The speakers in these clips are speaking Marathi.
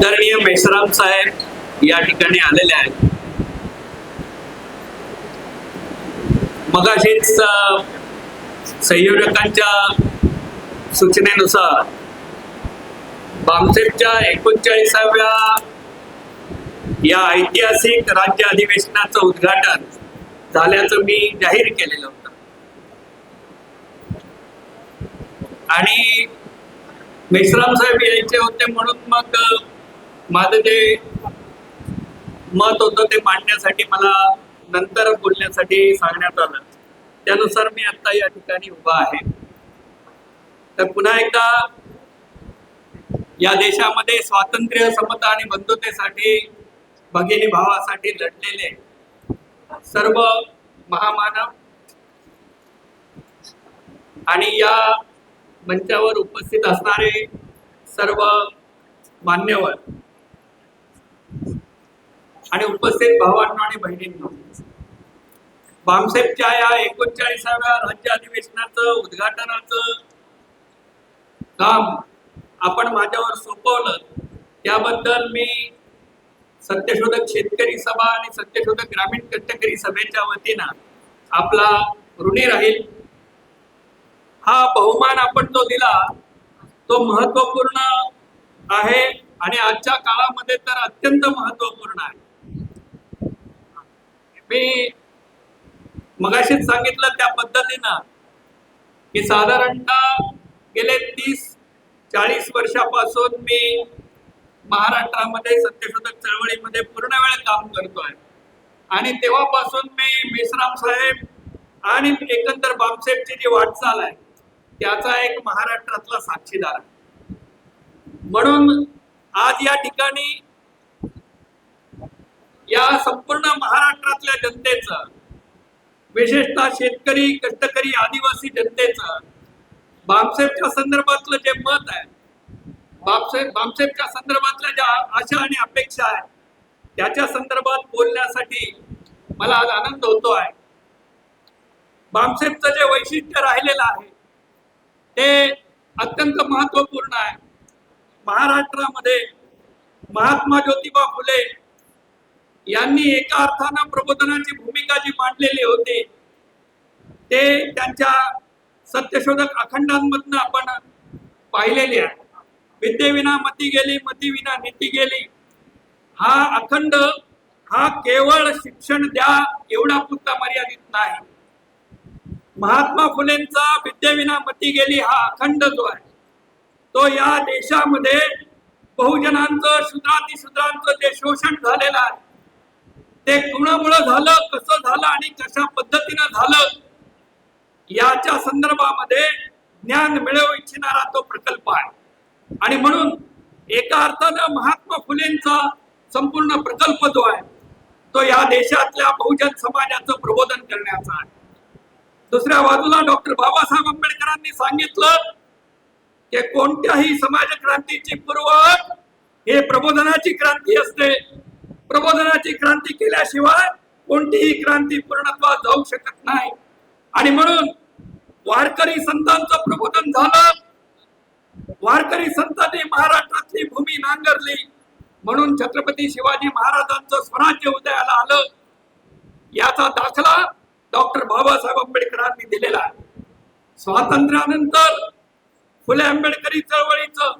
आदरणीय मेश्राम साहेब या ठिकाणी आलेले आहेत. मगाशीच संयोजकांच्या सूचनेनुसार बामसेपच्या एकोणचाळीसाव्या या ऐतिहासिक राज्य अधिवेशनाचं उद्घाटन झाल्याचं मी जाहीर केलेलं होतं. आणि मेश्राम साहेब यायचे होते म्हणून मग माझं जे मत होतं ते मांडण्यासाठी मला नंतर बोलण्यासाठी सांगण्यात आलं. त्यानुसार मी आता या ठिकाणी उभा आहे. तर पुन्हा एकदा या देशामध्ये स्वातंत्र्य समता आणि बंधुतेसाठी भगिनी भावासाठी लढलेले सर्व महामानव आणि या मंचावर उपस्थित असणारे सर्व मान्यवर आणि उपस्थित भावांनो आणि बहिणींनो. बामसेपच्या या एकोणचाळीसाव्या राज्य अधिवेशनाचं उद्घाटनाचं काम आपण माझ्यावर सोपवलं त्याबद्दल मी सत्यशोधक शेतकरी सभा आणि सत्यशोधक ग्रामीण कष्टकरी सभेच्या वतीनं आपला ऋणी राहील. हा बहुमान आपण जो दिला तो महत्त्वपूर्ण आहे आणि आजच्या काळामध्ये तर अत्यंत महत्त्वपूर्ण आहे. मी मगाशीच सांगितलं त्या पद्धतीनं की साधारणतः गेले तीस चाळीस वर्षापासून मी महाराष्ट्रामध्ये सत्यशोधक चळवळीमध्ये पूर्ण वेळ काम करतोय. आणि तेव्हापासून मी मेश्राम साहेब आणि एकंदर बामसेबची जी वाटचाल आहे त्याचा एक महाराष्ट्रातला साक्षीदार आहे. म्हणून आज या ठिकाणी या संपूर्ण महाराष्ट्रातल्या जनतेचं विशेषतः शेतकरी कष्टकरी आदिवासी जनतेचं बामसेपच्या संदर्भातलं जे मत आहे बामसेप बामसेपच्या संदर्भातल्या ज्या आशा आणि अपेक्षा आहेत त्याच्या संदर्भात बोलण्यासाठी मला आज आनंद होतो आहे. बामसेपचं जे वैशिष्ट्य राहिलेलं आहे ते अत्यंत महत्त्वपूर्ण आहे. महाराष्ट्रामध्ये महात्मा ज्योतिबा फुले यांनी एका अर्थानं प्रबोधनाची भूमिका जी मांडलेली होती ते त्यांच्या सत्यशोधक अखंडांमधनं आपण पाहिलेले आहे. विद्येविना मती गेली मती विना नीती गेली. हा अखंड हा केवळ शिक्षण द्या एवढा पुरता मर्यादित नाही. महात्मा फुलेंचा विद्येविना मती गेली हा अखंड जो आहे तो या देशामध्ये बहुजनांचं शूद्रातिशूद्रांचं जे शोषण झालेलं आहे ते कुणामुळं झालं कसं झालं आणि कशा पद्धतीनं झालं याच्या संदर्भामध्ये ज्ञान मिळवू इच्छिणारा तो प्रकल्प आहे. आणि म्हणून एका अर्थानं महात्मा फुलेंचा संपूर्ण प्रकल्प जो आहे तो या देशातल्या बहुजन समाजाचं प्रबोधन करण्याचा आहे. दुसऱ्या बाजूला डॉक्टर बाबासाहेब आंबेडकरांनी सांगितलं की कोणत्याही समाज क्रांतीची पूर्व हे प्रबोधनाची क्रांती असते. प्रबोधनाची क्रांती केल्याशिवाय कोणतीही क्रांती पूर्णत्वात जाऊ शकत नाही. आणि म्हणून वारकरी संतांचं प्रबोधन झालं. वारकरी संतांनी महाराष्ट्रातली भूमी नांगरली. म्हणून छत्रपती शिवाजी महाराजांचं स्वराज्य उदयाला आलं. याचा दाखला डॉक्टर बाबासाहेब आंबेडकरांनी दिलेला. आहे स्वातंत्र्यानंतर फुले आंबेडकरी चळवळीचं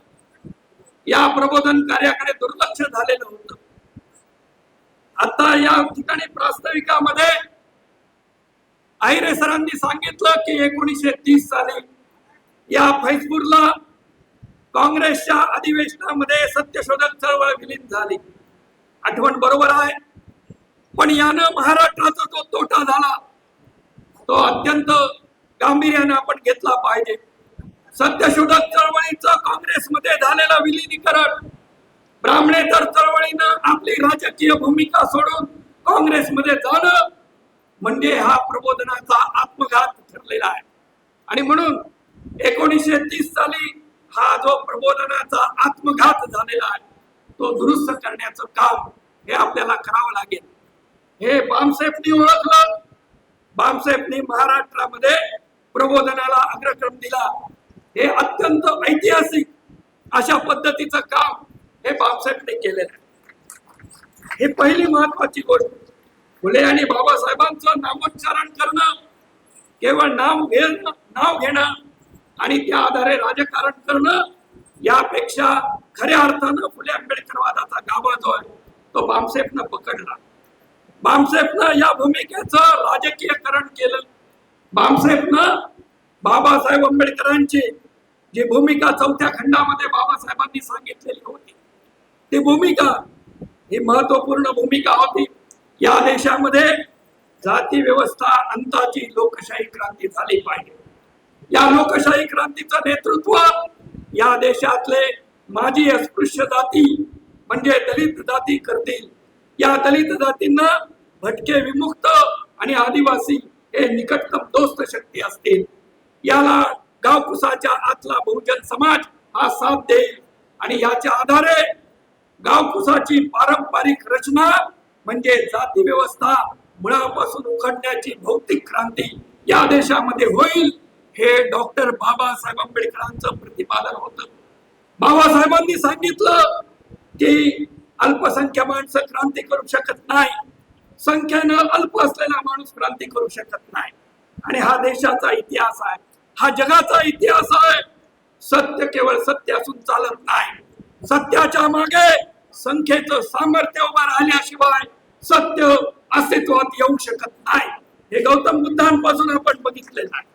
या प्रबोधन कार्याकडे दुर्लक्ष झालेलं होतं आता या ठिकाणी प्रास्ताविकामध्ये आहिरे सरांनी सांगितलं की एकोणीसशे तीस साली या फैजपूरला काँग्रेसच्या अधिवेशनामध्ये सत्यशोधक चळवळ विलीन झाली. आठवण बरोबर आहे. पण यानं महाराष्ट्राचा जो तोटा झाला तो अत्यंत गांभीर्याने आपण घेतला पाहिजे. सत्यशोधक चळवळीचं काँग्रेसमध्ये झालेलं विलीनीकरण ब्राह्मणेतर चळवळीनं आपली राजकीय भूमिका सोडून काँग्रेसमध्ये जाणं म्हणजे हा प्रबोधनाचा आत्मघात ठरलेला आहे. आणि म्हणून एकोणीसशे तीस साली हा जो प्रबोधनाचा आत्मघात झालेला आहे तो दुरुस्त करण्याचं काम हे आपल्याला करावं लागेल. हे बामसेफनी ओळखलं. बामसेफनी महाराष्ट्रामध्ये प्रबोधनाला अग्रक्रम दिला. हे अत्यंत ऐतिहासिक अशा पद्धतीचं काम हे बापसाहेबने केलेलं आहे. ही पहिली महत्वाची गोष्ट. फुले आणि बाबासाहेबांचं नामोच्चारण करणं केवळ नाव घेणं नाव घेणं आणि त्या आधारे राजकारण करणं यापेक्षा खऱ्या अर्थानं फुले आंबेडकरवादाचा गाभा जो आहे तो बामसेफनं पकडला. बामसेफनं या भूमिकेचं राजकीयकरण केलं. बामसेफनं बाबासाहेब आंबेडकरांची जी भूमिका चौथ्या खंडामध्ये बाबासाहेबांनी सांगितलेली होती ती भूमिका ही महत्त्वपूर्ण भूमिका होती. या देशामध्ये जाती व्यवस्था अंताची लोकशाही क्रांती झाली पाहिजे. या लोकशाही क्रांतीचं नेतृत्व या देशातले माजी अस्पृश्य जाती म्हणजे दलित जाती करतील. या दलित जातींना भटके विमुक्त आणि आदिवासी हे निकटतम दोस्त शक्ती असतील. याला गावकुसाच्या आतला बहुजन समाज हा साथ देईल. आणि याच्या आधारे गावकुसाची पारंपरिक रचना म्हणजे जाती व्यवस्था मुळापासून उखडण्याची भौतिक क्रांती या देशामध्ये होईल हे डॉक्टर बाबासाहेब आंबेडकरांचं प्रतिपादन होतं. बाबासाहेबांनी सांगितलं की अल्पसंख्या माणसं क्रांती करू शकत नाही. संख्येनं अल्प असलेला माणूस क्रांती करू शकत नाही. आणि हा देशाचा इतिहास आहे. हा जगाचा इतिहास आहे. सत्य केवळ सत्य असून चालत नाही. सत्याच्या मागे संख्येचं सामर्थ्य उभा राहिल्याशिवाय सत्य अस्तित्वात येऊ शकत नाही. हे गौतम बुद्धांपासून आपण बघितलेलं आहे.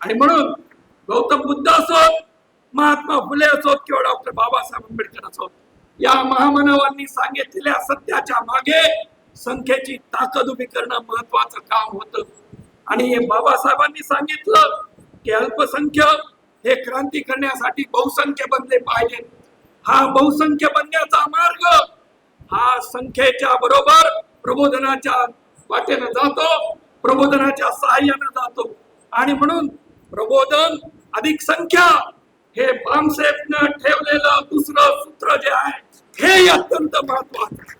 आणि म्हणून गौतम बुद्ध असोत महात्मा फुले असोत किंवा डॉक्टर बाबासाहेब आंबेडकर असोत या महामानवांनी सांगितलेल्या सत्याच्या मागे संख्येची ताकद उभी करणं महत्वाचं काम होतं. आणि हे बाबासाहेबांनी सांगितलं की अल्पसंख्य हे क्रांती करण्यासाठी बहुसंख्य बनले पाहिजे हा बहुसंख्य बनण्याचा मार्ग. हा संख्येच्या बरोबर प्रबोधनाच्या वाटेनं जातो प्रबोधनाच्या सहाय्यानं जातो. आणि म्हणून प्रबोधन अधिक संख्या हे बामसेफनं ठेवलेलं दुसरं सूत्र जे आहे हे अत्यंत महत्वाचं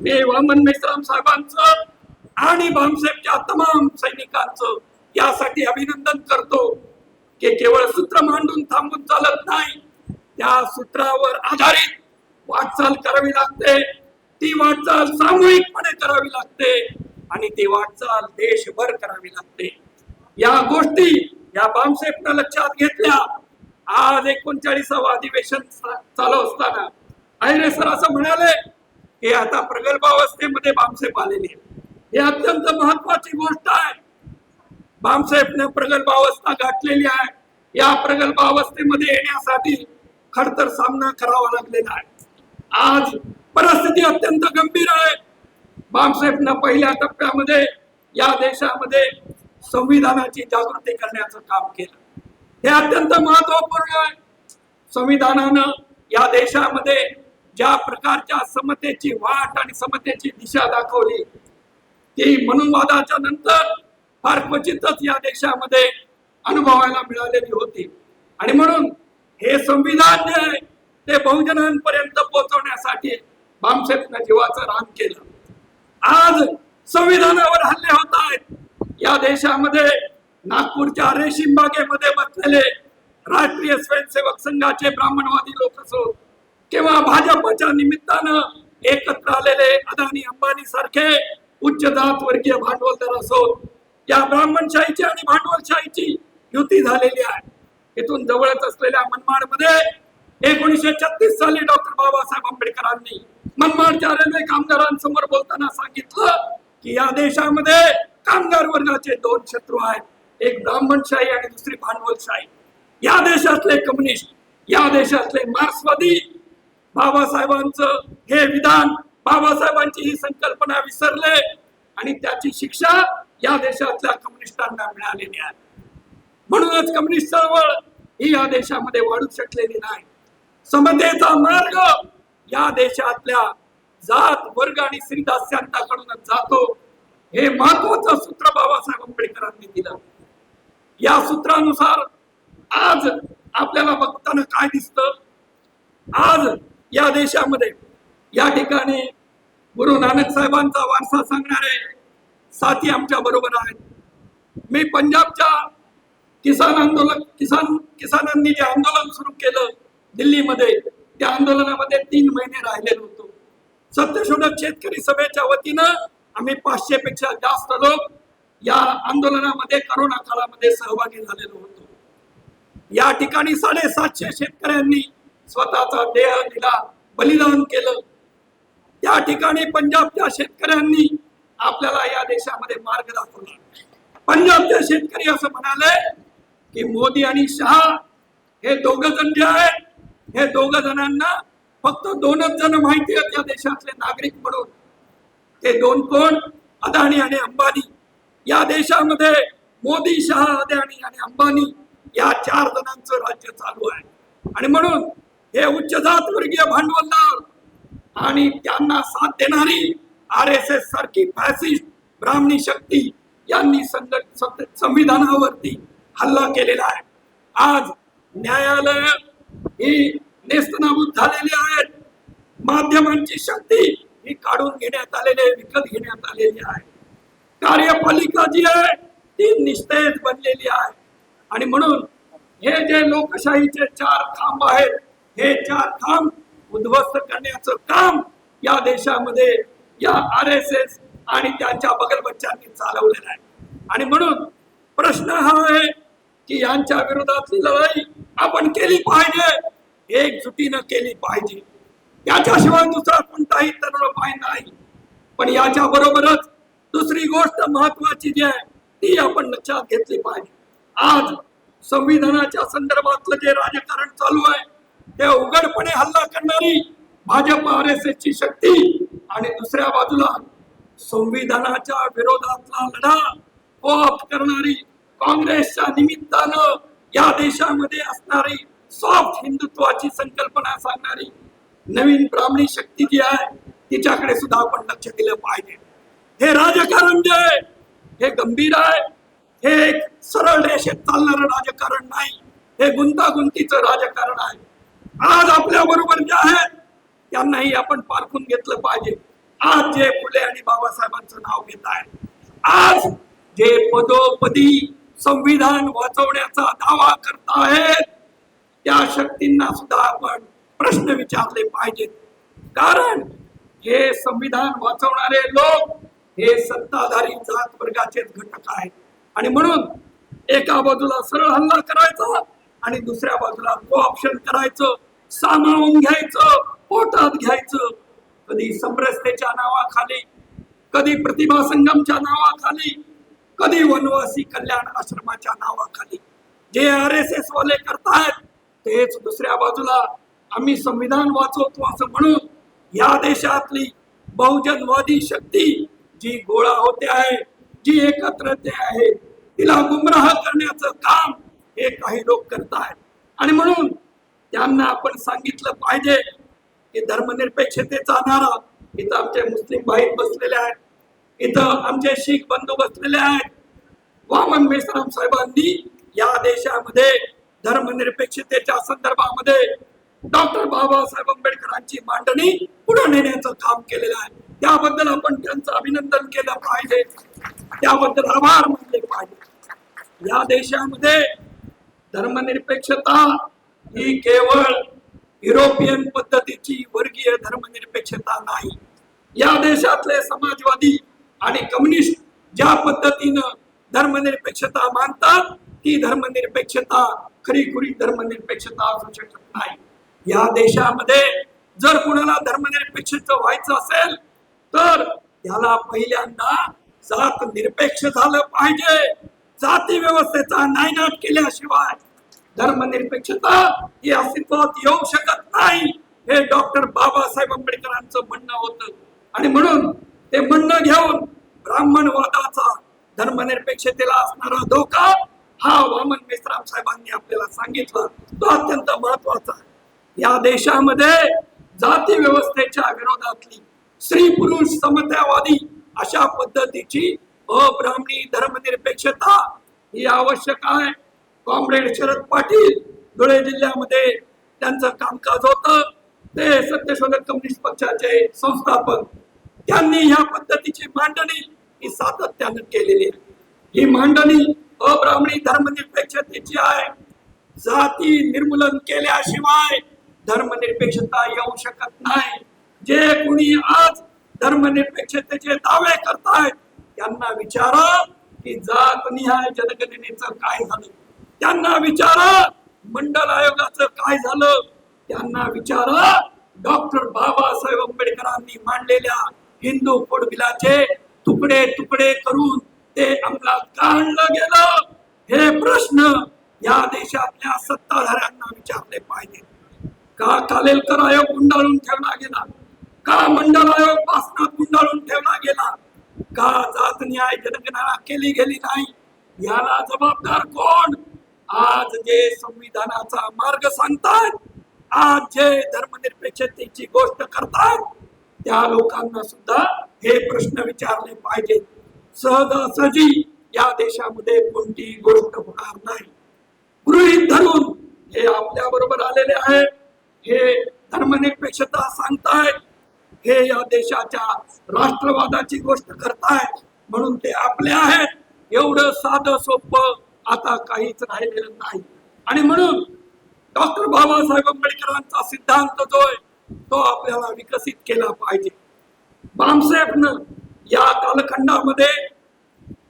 मी वामन मेश्राम साहेबांचं आणि बामसेफच्या तमाम सैनिकांचं यासाठी अभिनंदन करतो की केवळ सूत्र मांडून थांबून चालत नाही त्या सूत्रावर आधारित वाटचाल करावी लागते. ती वाटचाल सामूहिकपणे करावी लागते आणि ती वाटचाल देशभर करावी लागते. या गोष्टी या बामसेफनं लक्षात घेतल्या. आज एकोणचाळीसावं अधिवेशन चालू असताना आयरे सर असं म्हणाले की आता प्रगल्भावस्थेमध्ये बामसेफ आलेले हे अत्यंत महत्वाची गोष्ट आहे. बामसाहेबने प्रगल्भावस्था गाठलेली आहे. या प्रगल्भावस्थेमध्ये येण्यासाठी खडतर सामना करावा लागलेला आहे. आज परिस्थिती अत्यंत गंभीर आहे. बामसाहेबनं पहिल्या टप्प्यामध्ये या देशामध्ये संविधानाची जागृती करण्याचं काम केलं. हे अत्यंत महत्त्वपूर्ण आहे. संविधानानं या देशामध्ये ज्या प्रकारच्या समतेची वाट आणि समतेची दिशा दाखवली ती मनुवादाच्या नंतर फार क्वचितच या देशामध्ये अनुभवायला मिळालेली होती. आणि म्हणून हे संविधान जे आहे ते बहुजनांपर्यंत पोहोचवण्यासाठी बामसेफनं जीवाचं रान केलं. आज संविधानावर हल्ले होत आहेत. या देशामध्ये नागपूरच्या रेशीम बागेमध्ये बसलेले राष्ट्रीय स्वयंसेवक संघाचे ब्राह्मणवादी लोक असो किंवा भाजपच्या निमित्तानं एकत्र आलेले अदानी अंबानी सारखे उच्च जात वर्गीय भांडवलदार असो या ब्राह्मणशाहीची आणि भांडवलशाहीची युती झालेली आहे. इथून जवळच असलेल्या मनमाडमध्ये एकोणीसशे छत्तीस साली डॉक्टर बाबासाहेब आंबेडकरांनी मनमाडच्या रेल्वे कामगारांसमोर बोलताना सांगितलं की या देशामध्ये कामगार वर्गाचे दोन शत्रू आहेत. एक ब्राह्मणशाही आणि दुसरी भांडवलशाही. या देशातले कम्युनिस्ट या देशातले मार्क्सवादी बाबासाहेबांचं हे विधान बाबासाहेबांची ही संकल्पना विसरले आणि त्याची शिक्षा या देशातल्या कम्युनिस्टांना मिळालेली आहे. म्हणूनच कम्युनिस्ट चळवळ ही या देशामध्ये वाढू शकलेली नाही. समतेचा मार्ग या देशातल्या जात वर्ग आणि श्रीदास्यांताकडूनच जातो. हे महत्वाचं सूत्र बाबासाहेब आंबेडकरांनी दिलं. या सूत्रानुसार आज आपल्याला बघताना काय दिसतं? आज या देशामध्ये या ठिकाणी गुरु नानक साहेबांचा वारसा सांगणारे साथी आमच्या बरोबर आहेत. मी पंजाबच्या किसान आंदोलन किसान किसानांनी जे आंदोलन सुरू केलं दिल्लीमध्ये त्या आंदोलनामध्ये तीन महिने राहिलेलो होतो. सत्यशोधक शेतकरी सभेच्या वतीनं आम्ही पाचशे पेक्षा जास्त लोक या आंदोलनामध्ये करोना काळामध्ये सहभागी झालेलो होतो. या ठिकाणी साडेसातशे शेतकऱ्यांनी स्वतःचा देह दिला बलिदान केलं. त्या ठिकाणी पंजाबच्या शेतकऱ्यांनी आपल्याला या देशामध्ये मार्ग दाखवला. पंजाबचे शेतकरी असं म्हणाले की मोदी आणि शहा हे दोघ जण जे आहेत. हे दोघ जणांना फक्त दोनच जण माहिती आहेत या देशातले नागरिक म्हणून. ते दोन कोण? अदानी आणि अंबानी. या देशामध्ये मोदी शहा अदानी आणि अंबानी या चार जणांचं राज्य चालू आहे. आणि म्हणून हे उच्च जात वर्गीय भांडवलदार आणि त्यांना साथ देणारी आर एस एस सारखी फॅसिस्ट ब्राह्मणी शक्ती यांनी संघ- सं- संविधानावरती हल्ला केलेला आहे. आज न्यायालय ही नेस्तनाबूत झालेली आहेत माध्यमांची शक्ती ही काढून घेण्यात आलेली आहे विकत घेण्यात आलेली आहे. कार्यपालिका जी आहे ती निस्तेज बनलेली आहे. आणि म्हणून हे जे लोकशाहीचे चार खांब आहेत हे चार खांब उद्ध्वस्त करण्याचं काम या देशामध्ये या आर एस एस आणि त्यांच्या बगलबच्चांनी चालवलेलं आहे. आणि म्हणून प्रश्न हा आहे की यांच्या विरोधातली लढाई आपण केली पाहिजे. एकजुटीनं केली पाहिजे. याच्याशिवाय दुसरा कोणताही तरुण उपाय नाही. पण याच्या बरोबरच दुसरी गोष्ट महत्वाची जी आहे ती आपण लक्षात घेतली पाहिजे. आज संविधानाच्या संदर्भातलं जे राजकारण चालू आहे ते उघडपणे हल्ला करणारी भाजप आर एस एस ची शक्ती आणि दुसऱ्या बाजूला संविधानाच्या विरोधातला लढा कोप करणारी काँग्रेसच्या निमित्तानं या देशामध्ये असणारी सॉफ्ट हिंदुत्वाची संकल्पना सांगणारी नवीन ब्राह्मणी शक्ती जी आहे तिच्याकडे सुद्धा आपण लक्ष दिलं पाहिजे. हे राजकारण जे आहे हे गंभीर आहे हे एक सरळ रेषेत चालणारं राजकारण नाही हे गुंतागुंतीचं राजकारण आहे. आज आपल्या बरोबर जे आहेत त्यांनाही आपण पारखून घेतलं पाहिजे. आज जे फुले आणि बाबासाहेबांचं नाव घेत आहे आज जे पदोपदी संविधान वाचवण्याचा दावा करतायत त्या शक्तींना सुद्धा आपण प्रश्न विचारले पाहिजेत. कारण हे संविधान वाचवणारे लोक हे सत्ताधारी जात वर्गाचेच घटक आहेत. आणि म्हणून एका बाजूला सरळ हल्ला करायचा आणि दुसऱ्या बाजूला को ऑप्शन करायचं सामावून घ्यायचं पोटात घ्यायचं. कधी समरसतेच्या नावाखाली कधी प्रतिभा संगमच्या नावाखाली कधी वनवासी कल्याण आश्रमाच्या नावाखाली जे आर एस एस वाले करतायत तेच दुसऱ्या बाजूला आम्ही संविधान वाचवतो असं म्हणून या देशातली बहुजनवादी शक्ती जी गोळा होते आहे जी एकत्र ते आहे तिला गुमराह करण्याचं काम हे काही लोक करत आहेत आणि म्हणून त्यांना आपण सांगितलं पाहिजे की धर्मनिरपेक्षतेचा नारा इथं आमचे मुस्लिम भाई बसलेले आहेत. इथं आमचे शीख बंधू बसलेले आहेत. वामन मेश्राम साहेबांनी या देशामध्ये धर्मनिरपेक्षतेच्या संदर्भामध्ये डॉक्टर बाबासाहेब आंबेडकरांची मांडणी पुढे नेण्याचं काम केलेलं आहे. त्याबद्दल आपण त्यांचं अभिनंदन केलं पाहिजे. त्याबद्दल आभार मानले पाहिजे. या देशामध्ये धर्मनिरपेक्षता ही केवळ युरोपियन पद्धतीची वर्गीय धर्मनिरपेक्षता नाही. या देशातले समाजवादी आणि कम्युनिस्ट ज्या पद्धतीनं धर्मनिरपेक्षता मानतात ती धर्मनिरपेक्षता खरी खुरी धर्मनिरपेक्षता असू शकत नाही. या देशामध्ये जर कुणाला धर्मनिरपेक्ष व्हायचं असेल तर त्याला पहिल्यांदा जात निरपेक्ष झालं पाहिजे. जाती व्यवस्थेचा नायनाट केल्याशिवाय धर्मनिरपेक्षता ही अस्तित्वात येऊ शकत नाही हे डॉक्टर बाबासाहेब आंबेडकरांचं म्हणणं होतं. आणि म्हणून ते म्हणणं घेऊन ब्राह्मणवादाचा धर्मनिरपेक्षतेला असणारा धोका हा वामन मेश्राम साहेबांनी आपल्याला सांगितला. तो अत्यंत महत्त्वाचा आहे. या देशामध्ये जाती व्यवस्थेच्या विरोधातली स्त्री पुरुष समतावादी अशा पद्धतीची अब्राह्मणी धर्मनिरपेक्षता ही आवश्यक आहे. कॉम्रेड शरद पाटील धुळे जिल्ह्यामध्ये त्यांचं कामकाज होतं. ते सत्यशोधक कम्युनिस्ट पक्षाचे संस्थापक त्यांनी ह्या पद्धतीची मांडणी ही सातत्यानं केलेली आहे. ही मांडणी अब्राह्मणी धर्मनिरपेक्षतेची आहे. जाती निर्मूलन केल्याशिवाय धर्मनिरपेक्षता येऊ शकत नाही. जे कोणी आज धर्मनिरपेक्षतेचे दावे करतायत त्यांना विचारा की जात निहाय जनगणनेचं काय झालं? त्यांना विचारा मंडल आयोगाचं काय झालं? त्यांना विचारा डॉक्टर बाबासाहेब आंबेडकरांनी मांडलेल्या हिंदू कोडबिलाचे तुकडे तुकडे करून ते अंमलात काढलं गेलं. हे प्रश्न या देशातल्या सत्ताधाऱ्यांना विचारले पाहिजे. का कालेलकर आयोग गुंडाळून ठेवला गेला? का मंडल आयोग पासनात गुंडाळून ठेवला गेला? का जात न्याय जनगणना केली गेली नाही? याला जबाबदार कोण? आज जे संविधानाचा मार्ग सांगतात आज जे धर्मनिरपेक्षतेची गोष्ट करतात त्या लोकांना सुद्धा हे प्रश्न विचारले पाहिजेत. सहजासहजी या देशामध्ये कोणतीही गोष्ट होणार नाही. गृहित धरून हे आपल्या बरोबर आलेले आहेत. हे धर्मनिरपेक्षता सांगतायत. हे या देशाच्या राष्ट्रवादाची गोष्ट करतायत. म्हणून ते आपले आहेत. एवढं साधं सोपं आता काहीच राहिलेलं नाही. आणि म्हणून डॉक्टर बाबासाहेब आंबेडकरांचा सिद्धांत जो आहे तो आपल्याला विकसित केला पाहिजे. बामसेफनं या कालखंडामध्ये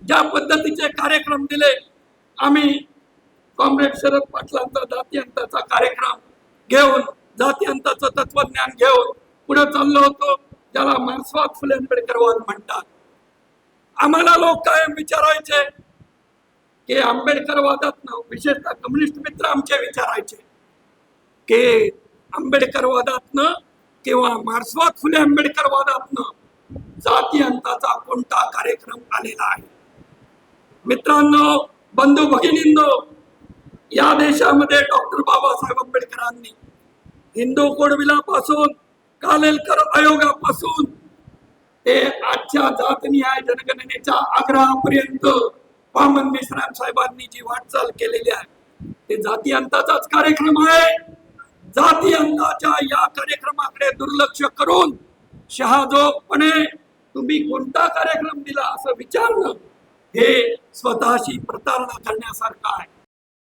ज्या पद्धतीचे कार्यक्रम दिले आम्ही कॉम्रेड शरद पाटलांचा जातीयंताचा कार्यक्रम घेऊन जातीयंताचं तत्वज्ञान घेऊन पुढे चाललो होतो ज्याला मार्क्सवाद फुले आंबेडकरवाद म्हणतात. आम्हाला लोक कायम विचारायचे की आंबेडकरवादातनं विशेषतः कम्युनिस्ट मित्र आमचे विचारायचे की आंबेडकरवादातनं किंवा मार्क्सवाद फुले आंबेडकरवादातनं जाती अंताचा कोणता कार्यक्रम आलेला आहे? मित्रांनो बंधू भगिनींनो या देशामध्ये डॉक्टर बाबासाहेब आंबेडकरांनी हिंदू कोडविलापासून कालेलकर आयोगापासून ते आजच्या जातनिहाय जनगणनेच्या आग्रहापर्यंत वामन मिश्राम साहेबांनी जी वाटचाल केलेली आहे ते जाती अंताचाच कार्यक्रम आहे. जाती अंताच्या या कार्यक्रमाकडे दुर्लक्ष करून शहाजोगपणे तुम्ही कोणता कार्यक्रम दिला असं विचारणं हे स्वतःशी प्रतारणा करण्यासारखं आहे.